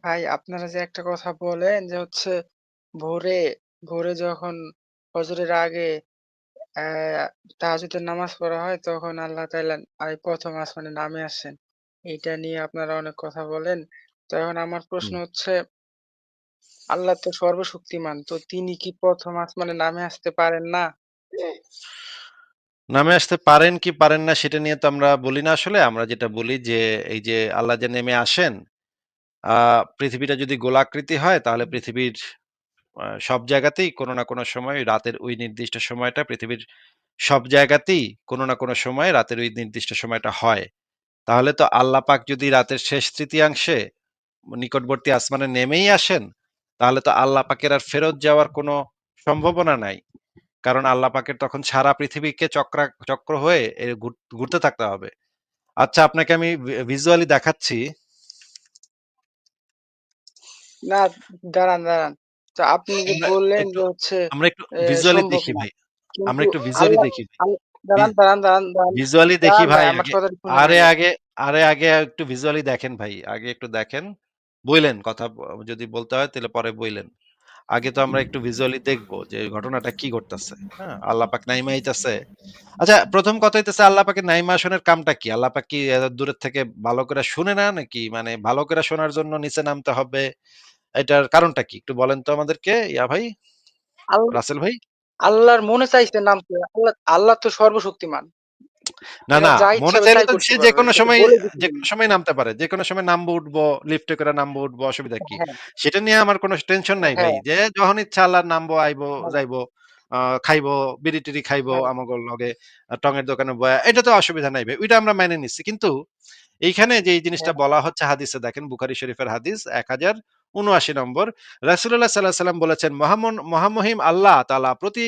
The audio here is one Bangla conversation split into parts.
ভাই আপনারা যে একটা কথা বলেন যে হচ্ছে ভোরে, ভোরে যখন ফজরের আগে অ্যা তাহাজ্জুদের নামাজ পড়া হয় তখন আল্লাহ তাআলা আই ১ম আসমানে নামে আসেন। এটা নিয়ে আপনারা অনেক কথা বলেন। তো এখন আমার প্রশ্ন হুম। হচ্ছে আল্লাহ তো সর্বশক্তিমান। তো তিনি কি ১ম আসমানে নামে আসতে পারেন না? নামে আসতে পারেন কি পারেন না সেটা নিয়ে তো আমরা বলি না আসলে। আমরা যেটা বলি যে এই যে আল্লাহ যে নেমে আসেন, পৃথিবীটা যদি গোলাকৃতি হয় তাহলে পৃথিবীর সব জায়গাতেই কোনো না কোনো সময় রাতের ওই নির্দিষ্ট সময়টা পৃথিবীর সব জায়গাতেই কোনো না কোনো সময় রাতের ওই নির্দিষ্ট সময়টা হয়। তাহলে তো আল্লাহ পাক যদি রাতের শেষ তৃতীয়াংশে নিকটবর্তী আসমানে নেমেই আসেন, তাহলে তো আল্লাহ পাকের আর ফেরত যাওয়ার কোনো সম্ভাবনা নাই। কারণ আল্লাহ পাকের তখন সারা পৃথিবীকে চক্রা চক্র হয়ে ঘুরতে থাকতে হবে। আচ্ছা আপনাকে আমি ভি ভিজুয়ালি দেখাচ্ছি। না দাঁড়ান, দাঁড়ান। তো আপনি যে আমরা বললেন একটু যে হচ্ছে আমরা একটু এ ভিজুয়ালি সম্ভব দেখি না। ভাই। আমরা কিন্তু একটু ভিজুয়ালি আল্লাহ দেখি ভাই। আল ভি দাঁড়ান, দাঁড়ান, দাঁড়ান, দাঁড়ান, ভিজুয়ালি দেখি দাঁড়ান ভাই ভাই আমার আগে। কথাটা শুনেন আরে আগে। আগে আরে আগে একটু ভিজুয়ালি দেখেন ভাই। আগে একটু দেখেন। বইলেন কথা ব যদি বলতে হয় তাহলে পরে বইলেন। আগে তো আমরা একটু ভিজুয়ালি দেখব যে ঘটনাটা কি ঘটতেছে। হ্যাঁ? আল্লাহ পাক নাইমা আইতাছে। আচ্ছা ১ম কথা হইতেছে আল্লাহ পাকের নাইমা আসনের কামটা কি? আল্লাহ পাক কি দূরের থেকে ভালো করে শুনে না নাকি? মানে ভালো করে শোনার জন্য নিচে নামতে হবে। এটার কারণটা কি? একটু বলেন তো আমাদেরকে ইয়া ভাই, রাসেল ভাই? আল্লাহর মনে চাইছে নামতে। আল্লাহ আল্লাহ তো সর্বশক্তিমান। না, না। মনে চাইলে তো সে এটা তো সময় দিছিলেন। যেকোনো সময় নামতে পারে। যেকোনো সময় নামবো, উঠবো, লিফটে করে নামবো, উঠবো অসুবিধা কি? হ্যাঁ, সেটা নিয়ে আমার কোনো টেনশন নাই ভাই। হ্যাঁ, যে যখন ইচ্ছা আল্লাহর নামবো, আইবো, হ্যাঁ, যাইবো, খাইবো লগে টঙের দোকানে বয়া এটা তো অসুবিধা নাই ভাই। ওইটা আমরা মেনে নিচ্ছি। কিন্তু এইখানে যে এই জিনিসটা বলা হচ্ছে হাদিসে দেখেন বুখারি শরীফের হাদিস ১০৭৯ নম্বর। রাসূলুল্লাহ সাল্লাল্লাহু আলাইহি সাল্লাম বলেছেন মহামন মহামহিম আল্লাহ তাআলা প্রতি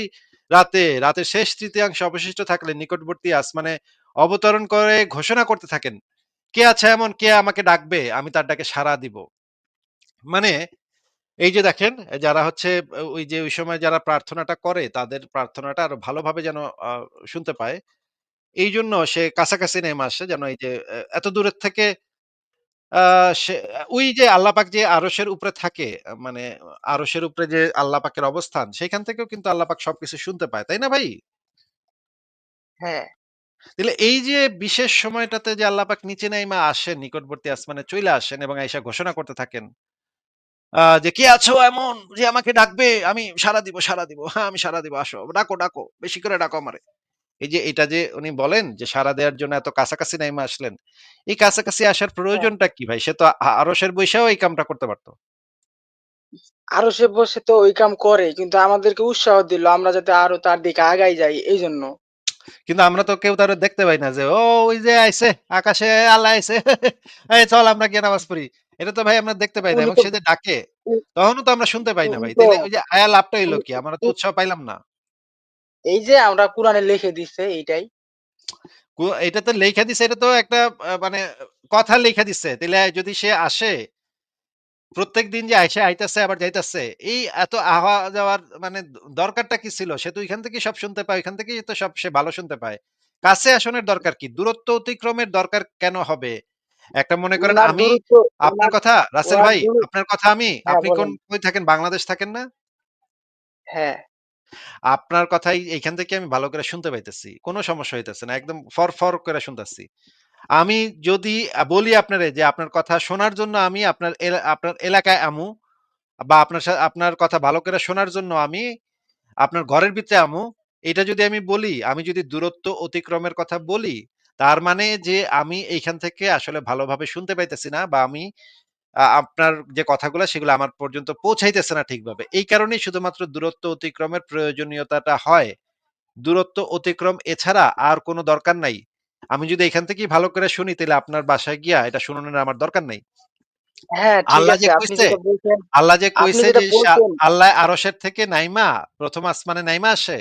রাতে, রাতের শেষ তৃতীয়াংশ অবশিষ্ট থাকলে নিকটবর্তী আসমানে অবতরণ করে ঘোষণা করতে থাকেন। কে আছে এমন কে আমাকে ডাকবে? আমি তার ডাকে সাড়া দিব। মানে এই যে দেখেন যারা হচ্ছে ওই যে ওই সময় যারা প্রার্থনাটা করে তাদের প্রার্থনাটা আরও ভালোভাবে যেন শুনতে পায়। এই জন্য সে কাছাকাছি নেমে আসে যেন এই যে এত দূরের থেকে সে ওই যে আল্লাহ পাক যে আরশের উপরে থাকে আ মানে আরশের উপরে যে আল্লাহ পাকের অবস্থান সেখান থেকেও কিন্তু আল্লাহ পাক সবকিছু শুনতে পায়। তাই না ভাই? হ্যাঁ, তাইলে এই যে বিশেষ সময়টাতে যে আল্লাহ পাক নিচে নাইমা আসেন, নিকটবর্তী আসমানে চইলা আসেন এবং আইসা ঘোষণা করতে থাকেন আ যে, "কে আছো এমন যে আমাকে ডাকবে? আমি সাড়া দিব, সাড়া দিব। হ্যাঁ, আমি সাড়া দিব। আসো। ডাকো, ডাকো। বেশি করে ডাকো আমারে।" এই যে এটা যে উনি বলেন যে সাড়া দেওয়ার জন্য এত কাছাকাছি নাইমা আসলেন। এই কাছাকাছি আসার হ্যাঁ। প্রয়োজনটা কি ভাই? সে তো আ আরশের বইসাও এই কামটা করতে পারত। আরও সে বসে তো ওই কাম করে। কিন্তু আমাদেরকে উৎসাহ দিল আমরা যাতে আরও তার দিকে আগাই যাই এই জন্য কিন্তু আমরা তো কেউ তারে দেখতে পাই না যে, "ও ওই যে আইছে, আকাশে আল্লাহ আইছে। এই চল আমরা গিয়ে নামাজ পড়ি।" এটা তো ভাই আমরা দেখতে পাই না এবং সে যে ডাকে তখনও তো আমরা শুনতে পাই না ভাই। ওই যে আয়া লাভটা হইল কি? আমরা তো উৎসাহ পাইলাম না। এই যে আমরা কোরআনে লিখে দিছে এইটাই। এটা তো লেইখা দিছে এটা তো একটা মানে কথা লেইখা দিছে। তাইলে যদি সে আসে, প্রত্যেকদিন যে আইসা আইতাছে আবার যাইতাছে, এই এত আওয়া যাওয়ার মানে দরকারটা কি ছিল? সে তো ঐখান থেকেই সব শুনতে পায়, ওইখান থেকেই তো সব সে ভালো শুনতে পায়। কাছে আসনের দরকার কি? দূরত্ব অতিক্রমের দরকার কেন হবে? একটা মনে করেন আমি আপনার কথা রাসেল ভাই, আপনার কথা আমি, হ্যাঁ, আপনি কোন কই থাকেন? বাংলাদেশ থাকেন না? হ্যাঁ, আপনার কথাই এইখান থেকে আমি ভালো করে শুনতে পাইতেছি। কোন সমস্যা হইতেছে না। একদম ফর, ফর করে শুনতাছি। আমি যদি বলি আপনারে যে আপনার কথা শোনার জন্য আমি আপনার আপনার এলাকায় আমু বা আপনার আপনার কথা ভালো করে শোনার জন্য আমি আপনার ঘরের ভিতরে আমু। এটা যদি আমি বলি, আমি যদি দূরত্ব অতিক্রমের কথা বলি, তার মানে যে আমি এইখান থেকে আসলে ভালোভাবে শুনতে পাইতেছি না বা আমি আপনার যে কথাগুলা সেগুলো আমার পর্যন্ত পৌঁছাইতেছে না ঠিকভাবে। এই কারণেই শুধুমাত্র দূরত্ব অতিক্রমের প্রয়োজনীয়তাটা হয়। দূরত্ব অতিক্রম এছাড়া আর কোন দরকার নাই। আমি যদি এখান থেকেই ভালো করে শুনি তাইলে আপনার বাসায় গিয়া এটা শুনানোর আমার দরকার নাই। হ্যাঁ, আল্লাহ যে কইছে, আল্লাহ যে কইছে যে আল্লাহ আরশের থেকে নাইমা ১ম আসমানে নাইমা আসে।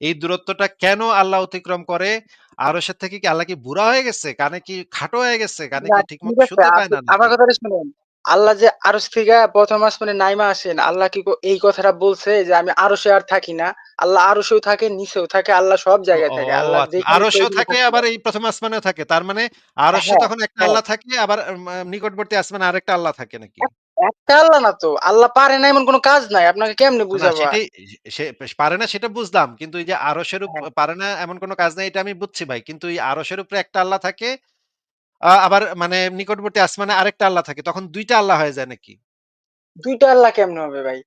এই দূরত্বটা কেন আল্লাহ অতিক্রম করে? আরশের থেকে কি আল্লাহ কি বুড়া হয়ে গেছে? কানে কি খাটো হয়ে গেছে? কানে কি ঠিক ঠিকমতো। শুনতে পায় না আমার? কথাটা শুনেন। আল্লাহ যে আরশ থেকে ১ম আসমানে নাইমা আসেন, আল্লাহ কি এই কথাটা বলছে যে আমি আরশে আর থাকি না। আল্লাহ আরশেও থাকে, নিচেও থাকে, আল্লাহ সব জায়গায় থাকে। আল্লাহ আচ্ছা। আরশেও থাকে আবার এই ১ম আসমানেও থাকে। তার মানে আরশে হ্যাঁ, তখন একটা হ্যাঁ। আল্লাহ থাকে আবার নিকটবর্তী আসমানে আরেকটা আল্লাহ থাকে নাকি? একটা আল্লাহ না তো। আল্লাহ পারে না এমন কোন কাজ নাই। আপনাকে কেমনে বুঝাবো? পারে না সেটা বুঝলাম। কিন্তু এই যে আরশের হ্যাঁ। পারে না এমন কোন কাজ নাই এটা আমি বুঝছি ভাই। কিন্তু এই আরশের উপরে একটা আল্লাহ থাকে। আবার মানে নিকটবর্তী আসমানে আরেকটা আল্লাহ থাকে। তখন দুইটা আল্লাহ হয়ে যায় নাকি? ২ টা আল্লাহ কেমনে হবে ভাই?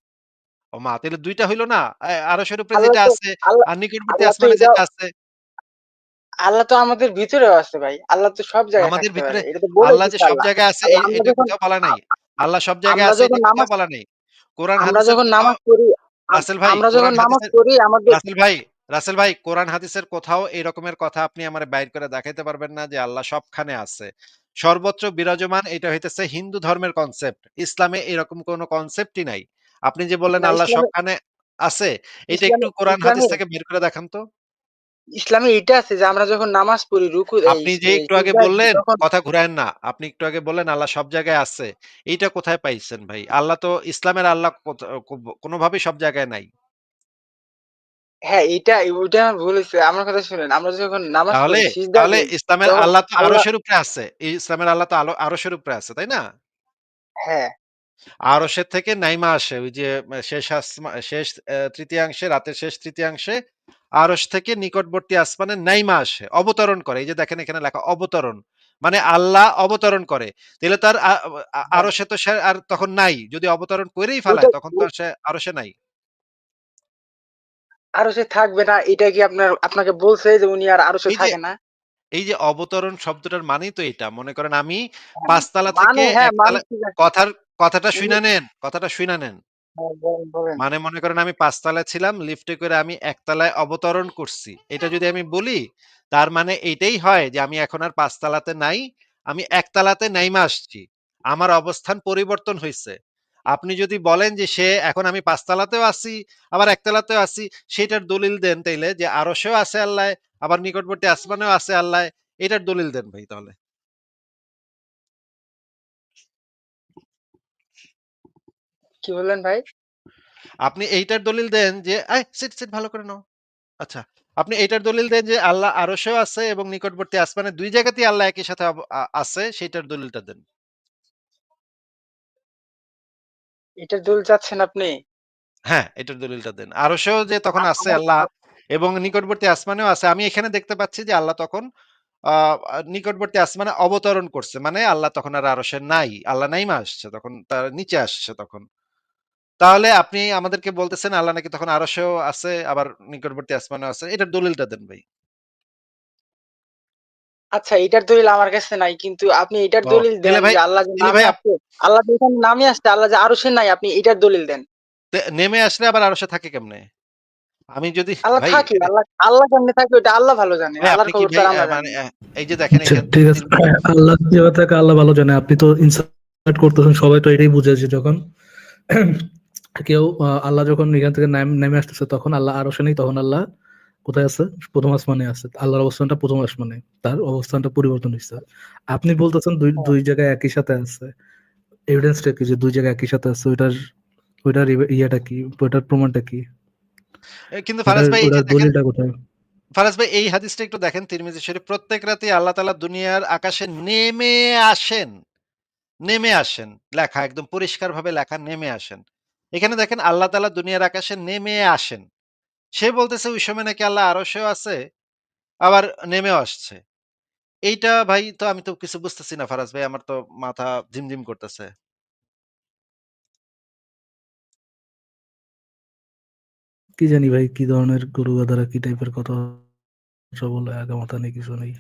ওমা! তাইলে ২ টা হইল না? আরশের উপরে যেটা তো আছে আর নিকটবর্তী আসমানে যেটা আছে আল্লাহ তো আমাদের ভিতরেও আছে ভাই। আল্লাহ তো সব জায়গায় আমাদের ভিতরে আল্লাহ যে সব জায়গায় আছে এটা কোথাও বলা নাই। আল্লাহ সব জায়গায় আছে এটা কোথাও বলা নেই। কোরআন আমরা যখন নামাজ পড়ি আম রাসেল ভাই, আমরা যখন নামাজ পড়ি আমাদের রাসেল ভাই, রাসেল ভাই কোরআন হাদিসের কোথাও এই রকমের কথা আপনি আমারে বাইর করে দেখাইতে পারবেন না যে আল্লাহ সবখানে আছে। সর্বত্র বিরাজমান এটা হইতেছে হিন্দু ধর্মের কনসেপ্ট। ইসলামে এরকম কোন কনসেপ্টই নাই। আপনি যে বললেন আল্লাহ সবখানে আছে, এটা একটু কোরআন হাদিস থেকে বের করে দেখান তো। ইসলামে এইটা আছে যে আমরা যখন নামাজ পড়ি রুকু আপনি যে একটু আগে বললেন, কথা ঘুরায়েন না। আপনি একটু আগে বললেন আল্লাহ সব জায়গায় আছে। এইটা কোথায় পাইছেন ভাই? আল্লাহ তো ইসলামের আল্লাহ কোনভাবেই সব জায়গায় নাই। হ্যাঁ, আমার ভুল হইছে। আমার কথা শুনেন। আমরা যখন নামাজ তাহলে, পড়ি সিজদায় তাহলে ইসলামের তখন আল্লাহ তো আল্লাহ আরশের উপরে আছে। এই ইসলামের আল্লাহ তো আলো আরশের উপরে আছে, তাই না? হ্যাঁ, আরশের থেকে নাইমা আসে। ওই যে শেষ আসমা শেষ তৃতীয়াংশে, রাতের শেষ তৃতীয়াংশে আরশ থেকে নিকটবর্তী আসমানে নাইমা আসে। অবতরণ করে। এই যে দেখেন এখানে লেখা অবতরণ। মানে আল্লাহ অবতরণ করে। তাহলে তার আ আ হ্যাঁ। আরশে তো সে আর তখন নাই। যদি অবতরণ করেই ওইটা ফেলায় তখন তো আর সে আরশে নাই। আরশে থাকবে না এটা কি আপনার আপনাকে বলছে যে উনি আর আরশে এই যে থাকে না? এই যে অবতরণ শব্দটার মানেই তো এটা। মনে করেন আমি হ্যাঁ, ৫ তালা থেকে মানে হ্যাঁ, ১ মানে ঠিক আছে। কথার কথাটা উনি শুইনা নেন, কথাটা শুইনা নেন। হ্যাঁ, বলেন, বলেন। মানে মনে করেন আমি ৫ তলায় ছিলাম, লিফটে করে আমি একতলায় অবতরণ করছি। এটা যদি আমি বলি, তার মানে এইটাই হয় যে আমি এখন আর ৫ তালাতে নাই। আমি ১ তালাতে নাইমা আসছি। আমার অবস্থান পরিবর্তন হইছে। আপনি যদি বলেন যে সে এখন আমি ৫ তালাতেও আছি, আবার ১ তালাতেও আছি, সেটার দলিল দেন তাইলে যে আরশেও আছে আল্লাহ, আবার নিকটবর্তী আসমানেও আছে আল্লাহ। এটার দলিল দেন ভাই তাহলে। কি বললেন ভাই? আপনি এইটার দলিল দেন যে, "এই সিট, সিট ভালো করে নাও।" আচ্ছা। আপনি এইটার দলিল দেন যে আল্লাহ আরশেও আছে এবং নিকটবর্তী আসমানে দুই জায়গাতেই আল্লাহ একই সাথে আছে সেইটার দলিলটা দেন। এটার দলিল চাচ্ছেন আপনি? হ্যাঁ, এটার দলিলটা দেন। আরশেও যে তখন আছে আল্লাহ এবং নিকটবর্তী আসমানেও আছে। আমি এখানে দেখতে পাচ্ছি যে আল্লাহ তখন নিকটবর্তী আসমানে অবতরণ করছে। মানে আল্লাহ তখন আর আরশে নাই। আল্লাহ নাইমা আসছে তখন তার নিচে আসছে তখন। তাহলে আপনি আমাদেরকে বলতেছেন আল্লাহ নাকি তখন আরশেও আছে আবার নিকটবর্তী আসমানেও আছে। এটার দলিলটা দেন ভাই। আচ্ছা এটার দলিল আমার কাছে নাই। কিন্তু আপনি এটার দলিল দেন ভাই যে আল্লাহ যে নামে ভাই আসছে আল্লাহ যে এখানে নামে আসছে, আল্লাহ যে আরশে নাই আপনি এটার দলিল দেন। নেমে আসলে আবার আরশে থাকে কেমনে? আমি যদি আল্লাহ থাকে। আল্লাহ আল্লাহ কেমনে থাকে ওইটা আল্লাহ ভালো জানে। আল্লাহর খবর তো ভাই আর আ আমরা জানি মানে এই যে দেখেন আচ্ছা এখানে ঠিক আছে। ৩ মিনিট আল্লাহ কীভাবে থাকে আল্লাহ ভালো জানে। আপনি তো ইনসাল্ট করতেছেন সবাই তো এটাই বুঝেছে যখন কেউ আল্লাহ যখন এখান থেকে নাম নেমে আসতেছে তখন আল্লাহ আরশে নেই তখন আল্লাহ কোথায় আছে? ১ম আসমানে আছে। আল্লাহর অবস্থানটা প্রথম আসমানে। তার অবস্থানটা পরিবর্তন হইছে। আপনি বলতেছেন দুই দুই জায়গায় একই সাথে আছে। এভিডেন্স টা কি যে ২ জায়গায় একই সাথে আছে ওইটার ওইটার ইয়ে ইয়েটা কি? ওইটার প্রমাণটা কি? কিন্তু ফারাজ ভাই দলিলটা কোথায়? ফারাজ ভাই এই হাদিসটা একটু দেখেন তিরমিজি শরীফ প্রত্যেক রাতে আল্লাহ তাআলা দুনিয়ার আকাশে নেমে আসেন। নেমে আসেন। লেখা একদম পরিষ্কারভাবে লেখা নেমে আসেন। এখানে দেখেন আল্লাহ তাআলা দুনিয়ার আকাশে নেমে আসেন। সে বলতেছে ওই সময় নাকি আল্লাহ আরশেও আছে, আবার নেমেও আসছে। এইটা ভাই তো আমি তো কিছু বুঝতেছি না ফারাজ ভাই। আমার তো মাথা ঝিমঝিম করতেছে। কি জানি ভাই কি ধরনের গরু গাধারা কি টাইপের কথা বলে আগা মাথা নেই কিছু নেই।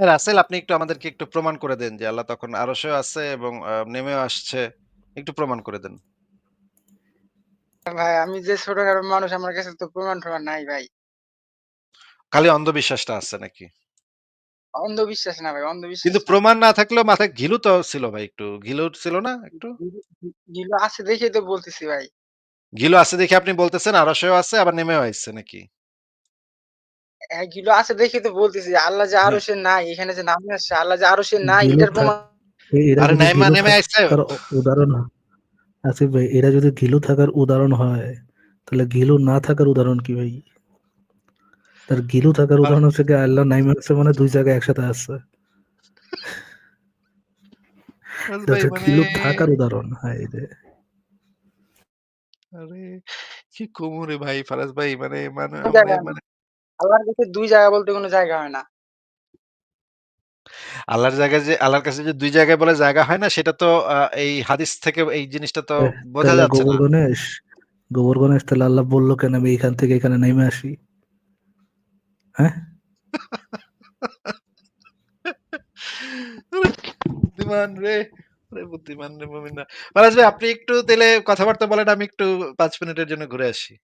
রাসেল আপনি একটু আমাদেরকে একটু প্রমাণ করে দেন যে আল্লাহ তখন আরশেও আছে এবং নেমেও আসছে। একটু প্রমাণ করে দেন। ভাই আমি যে ছোটখাটো মানুষ আমার কাছে তো প্রমাণ-টমাণ নাই ভাই। খালি অন্ধবিশ্বাসটা আছে নাকি? অন্ধবিশ্বাস না ভাই, অন্ধবিশ্বাস কিন্তু প্রমাণ না থাকলেও মাথায় ঘিলু তো ছিল ভাই একটু। ঘিলু ছিল না একটু? গিলু আছে দেখেই তো বলতেছি ভাই। ঘিলু আছে দেখে আপনি বলতেছেন আর আরশেও আছে আবার নেমেও আসছে নাকি? হ্যাঁ, গিলু আছে দেখেই তো বলতেছি আল্লাহ যে হ্যাঁ। আরশে নাই, এখানে যে নামে আসছে, আল্লাহ যে আরশে নাই এটার প্রমাণ আরে গিলু নেমে উ উদাহরণ আসিফ ভাই এরা যদি ঘিলু থাকার উদাহরণ হয়, তাহলে ঘিলু না থাকার উদাহরণ কি ভাই? তার ঘিলু থাকার উদাহরণ হচ্ছে গিয়ে আল্লাহ নাইমা আসছে মানে ২ জায়গায় একসাথে এটা ভাই হচ্ছে মানে থাকার উদাহরণ হায় রে আরে কি কমু রে ভাই ফারাজ ভাই মানে মানে মানে আল্লাহর কাছে ২ জায়গা বলতে কোনো জায়গা হয় না। আল্লাহর জায়গায় যে আল্লাহর কাছে যে দুই জায়গায় বলে জায়গা হয় না সেটা তো এই হাদিস থেকে এই জিনিসটা তো বোঝা যাচ্ছে না। গণেশ গোবর গণেশ তাহলে আল্লাহ বলল কেন আমি এখান থেকে এখানে নেমে আসি হ্যাঁ বুদ্ধিমান রে বুদ্ধিমান রে মুমিন ভাই আপনি একটু তাহলে কথাবার্তা বলেন আমি একটু পাঁচ মিনিটের জন্য ঘুরে আসি।